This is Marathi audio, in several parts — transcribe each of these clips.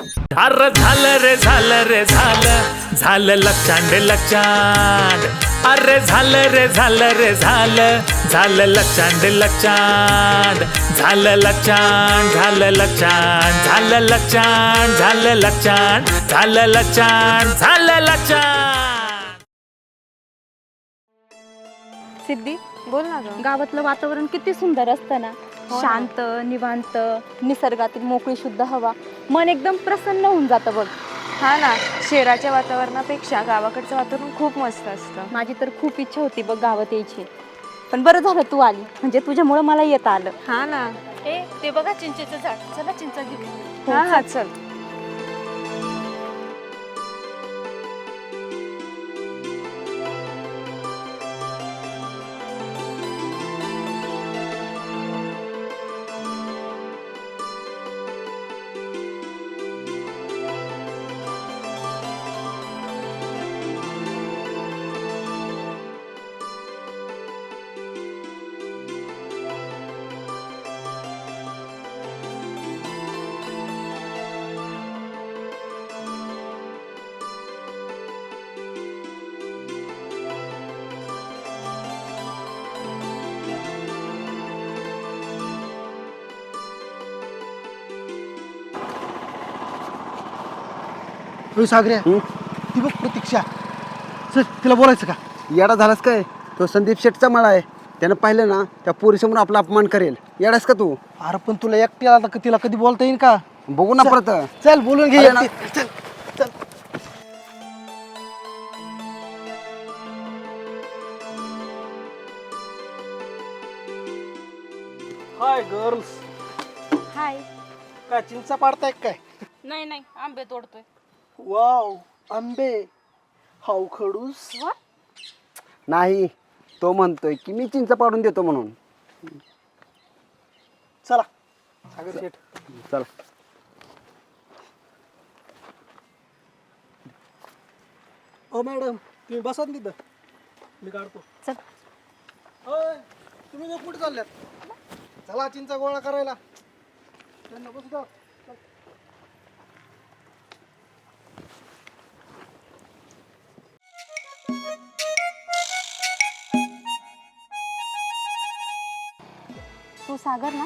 अरे झालं रे झालं रे झालं. झालं लक्षांड लक्षांड. अरे झालं रे झालं रे झालं. झालं लक्षांड लक्षांड. झालं लक्षांड झालं लक्षांड. झालं लक्षांड झालं लक्षांड. झालं लक्षांड झालं लक्षांड. सिद्धी बोल ना ग. गावातलं वातावरण किती सुंदर असतं ना. हो ना. शांत निवांत निसर्गातील मोकळी शुद्ध हवा. मन एकदम प्रसन्न होऊन जातं बघ. हा ना शहराच्या वातावरणापेक्षा गावाकडचं वातावरण खूप मस्त असतं. माझी तर खूप इच्छा होती बघ गावात यायची. पण बरं झालं तू आली. म्हणजे तुझ्यामुळं मला येता आलं. हा ना. ए ते बघा चिंचेचं झाड. चला चिंच घेऊ हा हा चल. होय सागऱ्या ती बघ प्रतीक्षा. चल तिला बोलायचं का? येडा झालास काय? तो संदीप शेटचा मळा आहे. त्यानं पाहिलं ना त्या पोरीसमोर आपला अपमान करेल. येडास का तू? अरे पण तुला एकट्याला आता तिला कधी बोलता येईल का? बघू ना परत. चल बोलून घे अरे ना. एकटी. चल चल. हाय गर्ल्स हाय काय चिंचा पाडताय काय? नाही नाही आंबे तोडतोय. वाव आंबे. हाव खडूस. नाही तो म्हणतोय की मी चिंच पाडून देतो म्हणून. चला. सागर शेठ. चल. ओ मॅडम तुम्ही बसा ना तिथं. मी काढतो. चल. होय तुम्ही कुठे चालल्यात? चला चिंचा गोळा करायला. त्यांना बसू द्या. सागर ना?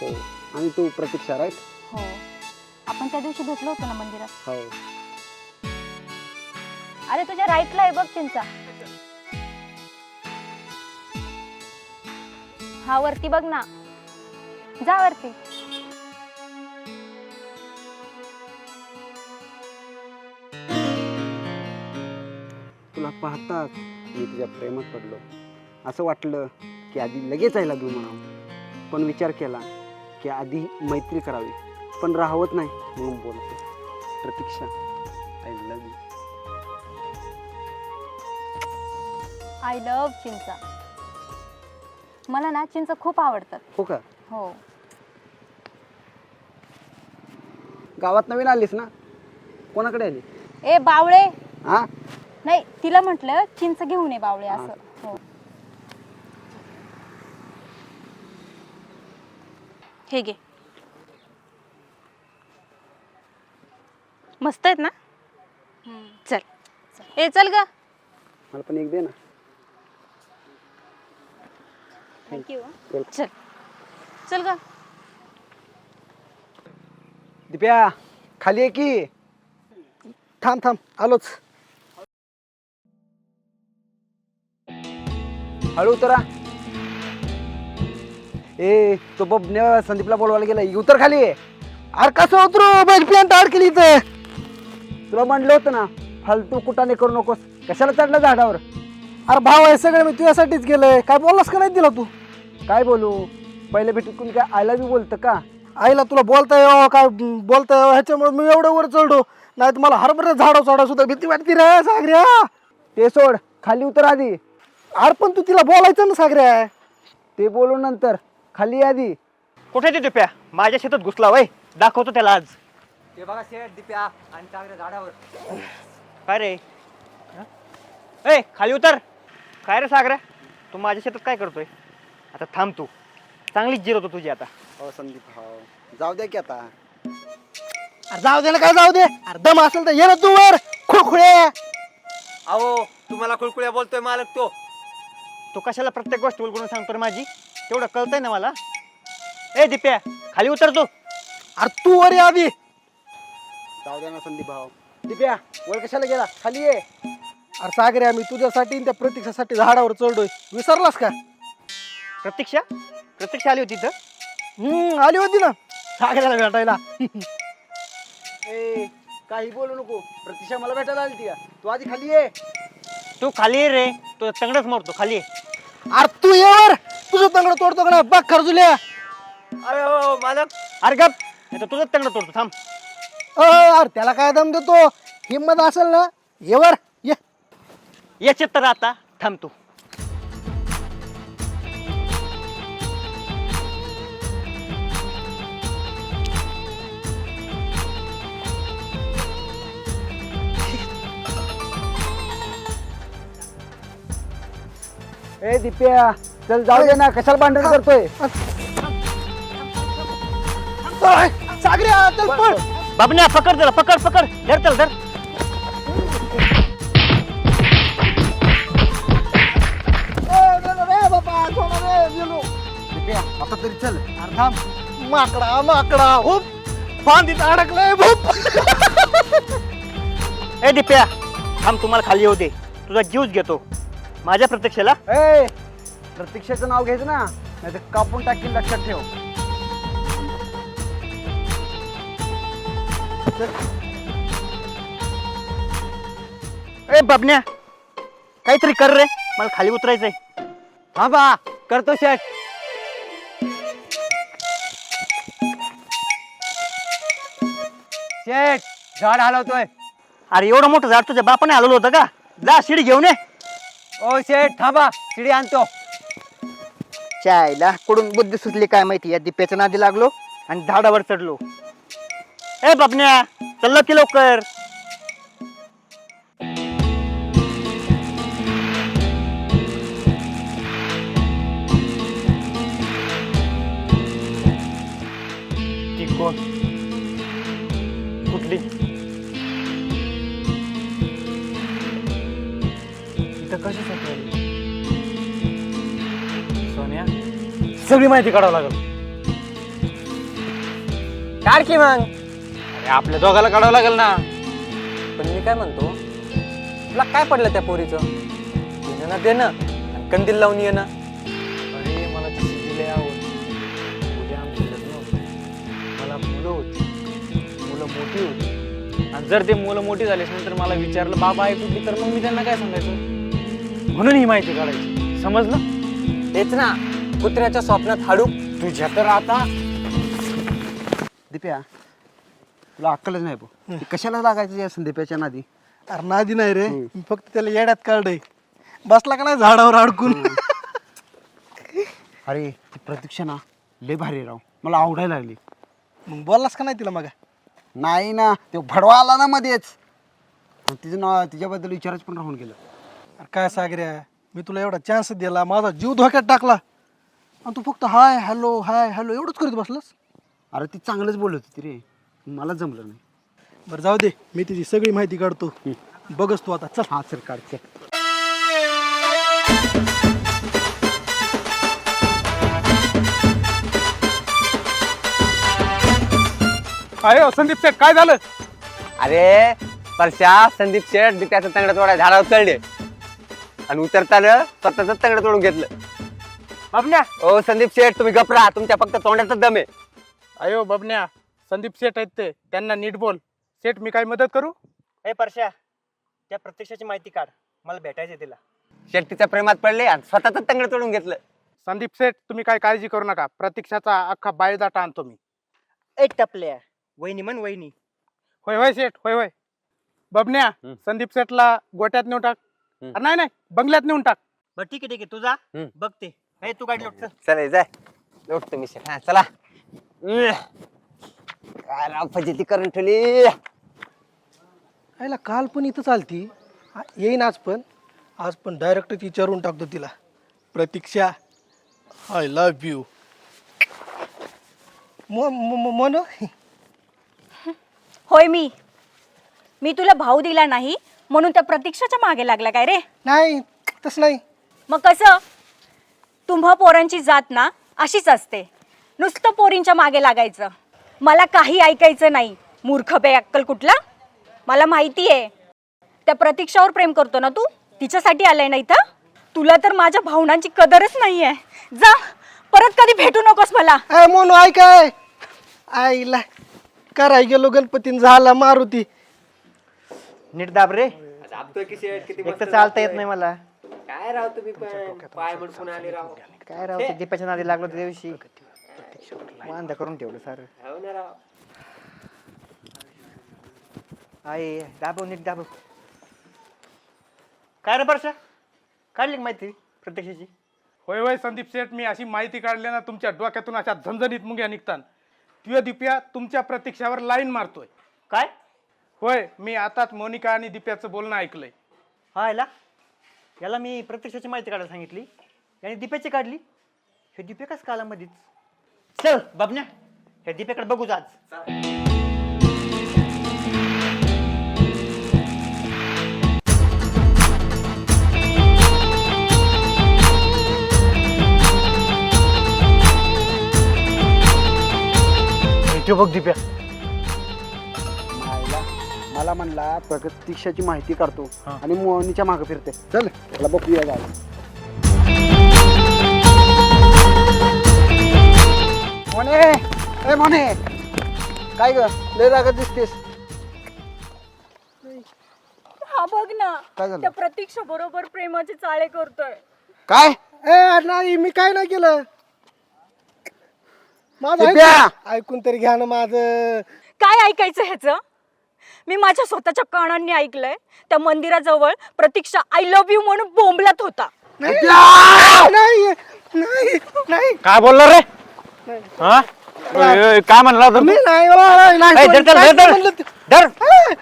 हो. आणि तू प्रतीक्षा राईट हो. आपण त्या दिवशी भेटलो होतो ना मंदिरात. हो. अरे तुझ्या राईटला आहे बघ चिंचा. हा वरती बघ ना. जा वरती. तुला पाहताच मी तुझ्या प्रेमात पडलो. असं वाटलं की आधी लगेच यायला देऊ म्हणा पण विचार केला की आधी मैत्री करावी. पण राहवत नाही म्हणून बोलतो. Pratiksha I love you I love चिंचा. मला ना चिंच खूप आवडतात. हो का? हो. गावात नवीन आलीस ना? कोणाकडे आली? ए बावळे! हा? नाही तिला म्हटलं चिंच घेऊन ये बावळे असं. हो हे घे मस्त आहेत ना चल ए चल ग मला पण एक दे ना थँक्यू चल. चल चल ग दिप्या खाली आहे की थांब थांब आलोच हळू उतरा ए तो बबन्या संदीपला बोलवायला गेला उतर खाली. अरे कसं उतरू? बस प्लॅन अडकली इथं. तुला म्हणलं होतं ना फालतू कुटाने करू नकोस. कशाला चढला झाडावर? अरे भाव आहे सगळं मी तुझ्यासाठीच गेलंय काय बोललास का नाही दिला तू? काय बोलू? पहिले भेटून काय आय लव्ह यू बोलतं का? आईला तुला बोलता यावं काय बोलता यावं? ह्याच्यामुळे मी एवढं वर चढलो. नाही तर मला हरभरा झाडा चढा सुद्धा भीती वाटते रे सागऱ्या. ते सोड. खाली उतर आधी. अरे पण तू तिला बोलायचं ना सागऱ्या. ते बोलू नंतर. खाली ये आधी. कुठे ते दुप्या? माझ्या शेतात घुसला वय. दाखवतो त्याला आज. ते बघा शेठ दिप्या आणि चांगल्या झाडावर. काय रे? हं? ए खाली उतर. काय रे सागऱ्या तू माझ्या शेतात काय करतोय? आता थांब तू. चांगलीच जिरवतो तुझी आता. हो संदीप हो. जाऊ द्या की आता. अरे जाऊ दे ना काय जाऊ दे? अरे दम असेल तर ये ना तू वर. खुळखुळे. अहो तुम्हाला कुळकुळ्या बोलतोय मालक तो. तू कशाला प्रत्येक गोष्ट उलगडून सांगतो रे माझी? तेवढं कळतंय ना मला? ए दिप्या खाली उतर तू. अरे तू वर ये आधी. जाऊ द्या ना संदीप भाऊ. दिप्या वर कशाला गेला? खाली ये. अरे सागरे आम्ही तुझ्यासाठी आणि त्या प्रतीक्षासाठी झाडावर चढलोय. विसरलास का? प्रतीक्षा? प्रतीक्षा आली होती इथं? हम्म आली होती ना. सागऱ्याला भेटायला. ए काही बोलू नको. प्रतीक्षा मला भेटायला आली ती का? तू आधी खाली ये. तू खाली ये रे. तो तंगडच मारतो. खाली ये. अरे तू ये वर. तुझं तंगड तोडतो का ना बघ खरजुल्या अरे हो मालक. अरे गप. नाही तर तुझंच तंगड तोडतो थांब. अरे त्याला काय दम देतो? हिंमत असेल ना ये वर ये. याच्यात तर आता थांब तू. ए दिप्या. चल जाऊ दे ना कशाला भांडण करतोय? सागऱ्या चल पळ. बाबण्या पकड त्याला पकड पकड. धर चल धर. आता तरी चल. अरे थांब. माकडा माकडा हुप. फांदीत अडकलंय भूप ए दिप्या थांब तुम्हाला खाली दे. तुझा जीवच घेतो. माझ्या प्रत्यक्षाला. ए प्रतीक्षाचं नाव घ्यायचं ना नाही तर कापून टाकीन लक्षात ठेव. ए बाबण्या काहीतरी कर रे मला खाली उतरायचंय. हा बा करतो शेट शेट झाड हलवतोय. अरे एवढं मोठं झाड तुझ्या बापाने आलेलं होतं का? जा शिडी घेऊन ये. ओ शेट थांबा शिडी आणतो. चायला कडून बुद्धी सुचली काय माहिती? या दिप्याच्या नादी लागलो आणि झाडावर चढलो. ए बापण्या चल की लवकर. सगळी माहिती काढावं लागल. काढ की मग. अरे आपल्या दोघाला काढावं लागेल ना. पण मी काय म्हणतो तुला काय पडलं त्या पोरीचं? देणं ना देणं आणि कंदील लावून येणं. अरे मला आवडते उद्या आमचं लग्न होतं. मला मुलं होती. मुलं मोठी होती. आणि जर ते मुलं मोठी झालीच नंतर मला विचारलं बाबा आहे कुठली तर मग मी त्यांना काय सांगायचं? म्हणून ही माहिती काढायची. समजलं? तेच ना. कुत्र्याच्या स्वप्नात हाडू. तुझ्या तर आता. दिप्या तुला अक्कलच नाही भाऊ ती कशाला लागायचं या संदीप्याच्या नादी? अरे नादी नाही रे. मी फक्त त्याला येड्यात काढलंय. बसला का नाही झाडावर अडकून? अरे ती प्रतीक्षा ना लय भारी राव. मला आवडायला लागली. मग बोललास का नाही तिला मग? नाही ना तो भडवा आला ना मध्येच. तिचं नाव तिच्याबद्दल विचारच पण राहून गेलं. अरे काय सागऱ्या मी तुला एवढा चान्स दिला माझा जीव धोक्यात टाकला. आणि तू फक्त हाय हॅलो हाय हॅलो एवढंच करत बसलास? अरे ती चांगलंच बोलत होती रे. मला जमलं नाही. बरं जाऊ दे. मी तिची सगळी माहिती काढतो. बघच तू आता. चल. हा सर काढ चल. काय संदीप शेठ? काय झालं? अरे परश्या संदीप शेठ दिप्याचं तंगड तोडा झाडावर चढले. आणि उतरताना स्वतःच तंगड तोडून घेतलं. बाबण्या ओ संदीप शेठ तुम्ही गपरा तुमच्या फक्त तोंडाचा दम आहे. अयो बबन्या संदीप शेठ आहेत ते. त्यांना नीट बोल. शेठ मी काय मदत करू? ए परश्या त्या प्रत्यक्षाची माहिती काढ. मला भेटायचं तिला. शेठ तिच्या प्रेमात पडले आणि स्वतःच तंगड तोडून घेतलं. संदीप शेठ तुम्ही काय काळजी करू नका. प्रतीक्षाचा अख्खा बायोडाटा आणतो मी. ए टपल्या. वहिनी म्हण वहिनी. होय होय शेठ होय होय. बबन्या हम्म. संदीप शेठला गोट्यात नेऊन टाक. हम्म. अरे नाही नाही बंगल्यात नेऊन टाक. बरं ठीक आहे ठीक आहे. तुझा हम्म. बघते. ए तू गाडी लोट चला. जाय. लोटतो मी हा चला. काय राव फजिती करून ठेवली. आईला काल पण इथं चालती. आ- येईन आज पण. आज पण डायरेक्टच विचारून टाकतो तिला. प्रतीक्षा आय लव्ह यू मन? होय मी. मी तुला भाऊ दिला नाही म्हणून त्या प्रतीक्षाच्या मागे लागला काय रे? नाही तसं नाही. मग कसं? तुम्हा पोरांची जात ना अशीच असते. नुसतं पोरींच्या मागे लागायचं. मला काही ऐकायचं नाही. मूर्ख बे अक्कल कुठला? मला माहिती आहे. त्या प्रतीक्षावर प्रेम करतो ना तू? तिच्यासाठी आलाय नाही तर तुला तर माझ्या भावनांची कदरच नाही आहे जा परत कधी भेटू नकोस मला. अय मोनू ऐकाय आईला कराय गेलो गणपतीन झाला मारुती. नीट दाब रे. एक तर चालता येत नाही मला. काय राव तुम्ही पण? पाय म्हणून आले राव? काय राव ते दीपाच्या नादी लागलो त्या दिवशी? वांदा करून ठेवलं सारं. हो ना राव. आई दाबव नीट दाबव काय रे परशा? काढली का माहिती प्रत्यक्षाची? होय होय संदीप शेठ मी अशी माहिती काढली ना तुमच्या डोक्यातून अशा झणझणीत मुंग्या निघतात तुझ्या दिप्या तुमच्या प्रतीक्षावर लाईन मारतोय. काय? होय मी आताच मोनिका आणि दिप्याचं बोलणं ऐकलंय. हा याला याला मी प्रत्यक्षाची माहिती काढायला सांगितली. याने दीपेची काढली. हे दीपिकाच कालामध्येच चल बाबण्या हे दीपेकडे बघूच आज. बघ दीप्या. मला म्हणला प्रगतीक्षाची माहिती काढतो आणि मोहनीच्या मागे फिरते. चल. त्याला बघूया जाऊ मोने! ए मोने! काय ग? लय जागा दिसतेस. हा बघ ना काय झालं? त्या प्रतीक्षा बरोबर प्रेमाचे चाळे करतोय. काय? ए नाही मी काय नाही केलं. माझं ऐकून तरी घ्या ना माझं. काय ऐकायचं ह्याचं? मी माझ्या स्वतःच्या कानांनी ऐकलंय त्या मंदिराजवळ प्रतीक्षा आय लव्ह यू म्हणून बोंबलत होता. नाही. नाही नाही काय बोलला रे? हा? काय म्हणला तर मी नाही ओ, नाही धर धर काय धर म्हणलं ते? धर.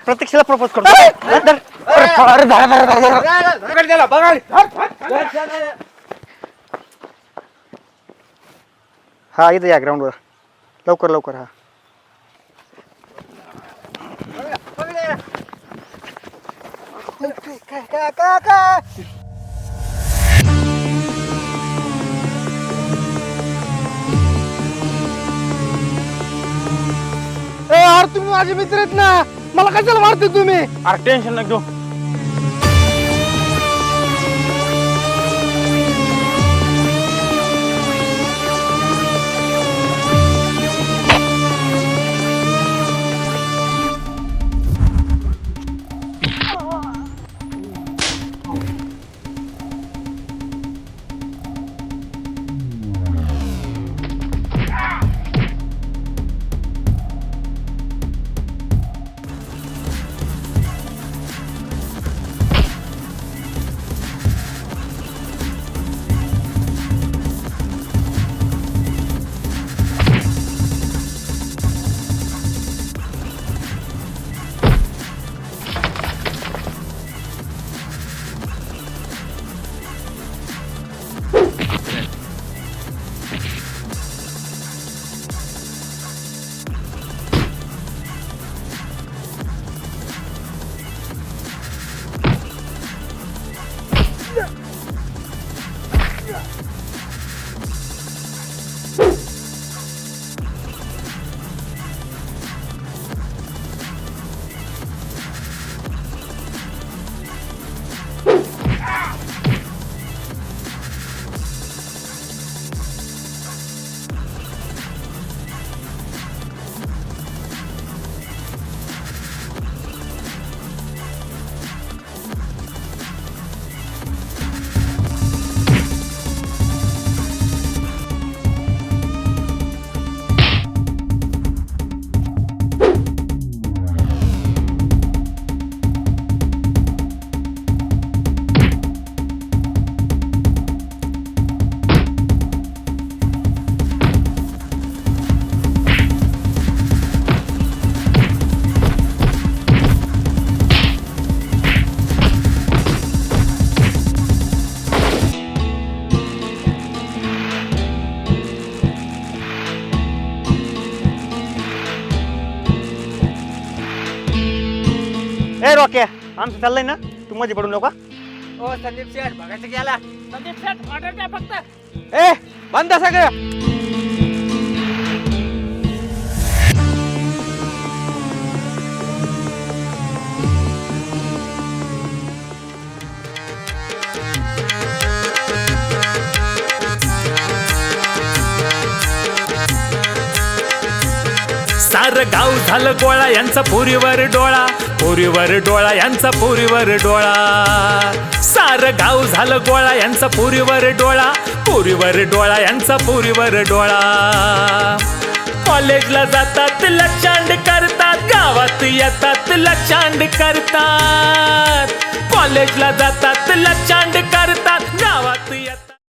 प्रत्यक्षाला प्रपोज करतो. धर, धर. अरे धरा, धरा, धरा, धरा. हा इथं या ग्राउंडवर लवकर लवकर हा. काय अरे तुम्ही माझे मित्र आहेत ना. मला कशाला मारते तुम्ही? अरे टेन्शन नको घेऊ. ए रॉक्या आमचं चाललंय ना? तू मध्ये पडू नका ओ संदीप शेठ बघायचं गेला. संदीप शेठ ऑर्डर द्या फक्त. ए बंद सगळं. सार गाव झालं गोळा यांचा पुरीवर डोळा. पुरीवर डोळा यांचा पुरीवर डोळा. सार गाव झालं गोळा यांचा पुरीवर डोळा. पुरीवर डोळा यांचा पुरीवर डोळा. कॉलेजला जातात लक्षांड करतात. गावात येतात लचांड करतात. कॉलेजला जातात लक्षांड करतात. गावात येतात.